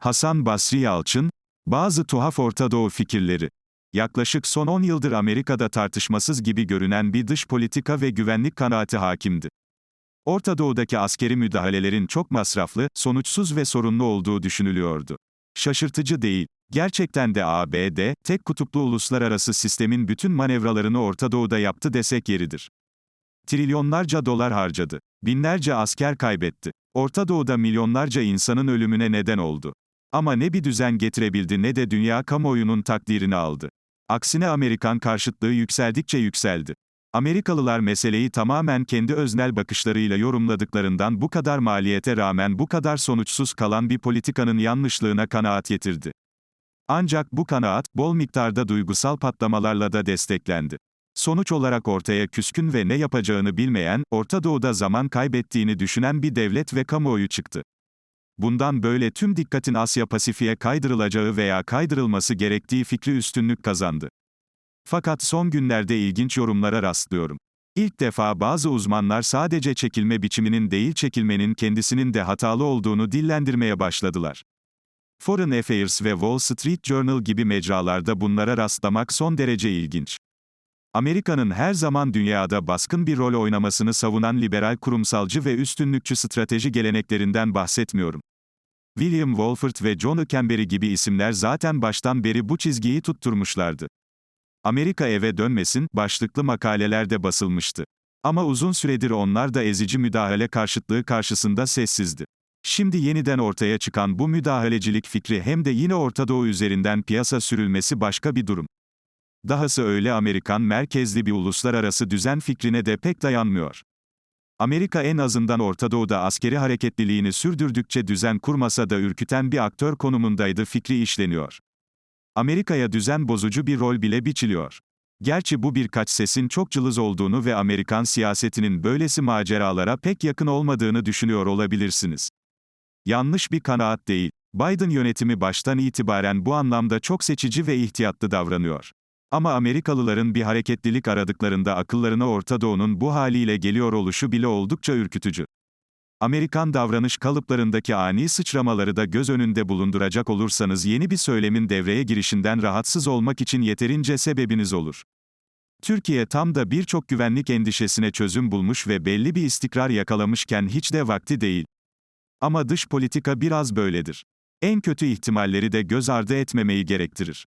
Hasan Basri Yalçın, bazı tuhaf Orta Doğu fikirleri. Yaklaşık son 10 yıldır Amerika'da tartışmasız gibi görünen bir dış politika ve güvenlik kanaati hakimdi. Orta Doğu'daki askeri müdahalelerin çok masraflı, sonuçsuz ve sorunlu olduğu düşünülüyordu. Şaşırtıcı değil. Gerçekten de ABD, tek kutuplu uluslararası sistemin bütün manevralarını Orta Doğu'da yaptı desek yeridir. Trilyonlarca dolar harcadı. Binlerce asker kaybetti. Orta Doğu'da milyonlarca insanın ölümüne neden oldu. Ama ne bir düzen getirebildi ne de dünya kamuoyunun takdirini aldı. Aksine Amerikan karşıtlığı yükseldikçe yükseldi. Amerikalılar meseleyi tamamen kendi öznel bakışlarıyla yorumladıklarından bu kadar maliyete rağmen bu kadar sonuçsuz kalan bir politikanın yanlışlığına kanaat getirdi. Ancak bu kanaat, bol miktarda duygusal patlamalarla da desteklendi. Sonuç olarak ortaya küskün ve ne yapacağını bilmeyen, Orta Doğu'da zaman kaybettiğini düşünen bir devlet ve kamuoyu çıktı. Bundan böyle tüm dikkatin Asya Pasifik'e kaydırılacağı veya kaydırılması gerektiği fikri üstünlük kazandı. Fakat son günlerde ilginç yorumlara rastlıyorum. İlk defa bazı uzmanlar sadece çekilme biçiminin değil çekilmenin kendisinin de hatalı olduğunu dillendirmeye başladılar. Foreign Affairs ve Wall Street Journal gibi mecralarda bunlara rastlamak son derece ilginç. Amerika'nın her zaman dünyada baskın bir rol oynamasını savunan liberal kurumsalcı ve üstünlükçü strateji geleneklerinden bahsetmiyorum. William Wolford ve John Canberry gibi isimler zaten baştan beri bu çizgiyi tutturmuşlardı. Amerika eve dönmesin, başlıklı makalelerde basılmıştı. Ama uzun süredir onlar da ezici müdahale karşıtlığı karşısında sessizdi. Şimdi yeniden ortaya çıkan bu müdahalecilik fikri hem de yine Orta Doğu üzerinden piyasa sürülmesi başka bir durum. Dahası öyle Amerikan merkezli bir uluslararası düzen fikrine de pek dayanmıyor. Amerika en azından Orta Doğu'da askeri hareketliliğini sürdürdükçe düzen kurmasa da ürküten bir aktör konumundaydı fikri işleniyor. Amerika'ya düzen bozucu bir rol bile biçiliyor. Gerçi bu birkaç sesin çok cılız olduğunu ve Amerikan siyasetinin böylesi maceralara pek yakın olmadığını düşünüyor olabilirsiniz. Yanlış bir kanaat değil. Biden yönetimi baştan itibaren bu anlamda çok seçici ve ihtiyatlı davranıyor. Ama Amerikalıların bir hareketlilik aradıklarında akıllarına Orta Doğu'nun bu haliyle geliyor oluşu bile oldukça ürkütücü. Amerikan davranış kalıplarındaki ani sıçramaları da göz önünde bulunduracak olursanız yeni bir söylemin devreye girişinden rahatsız olmak için yeterince sebebiniz olur. Türkiye tam da birçok güvenlik endişesine çözüm bulmuş ve belli bir istikrar yakalamışken hiç de vakti değil. Ama dış politika biraz böyledir. En kötü ihtimalleri de göz ardı etmemeyi gerektirir.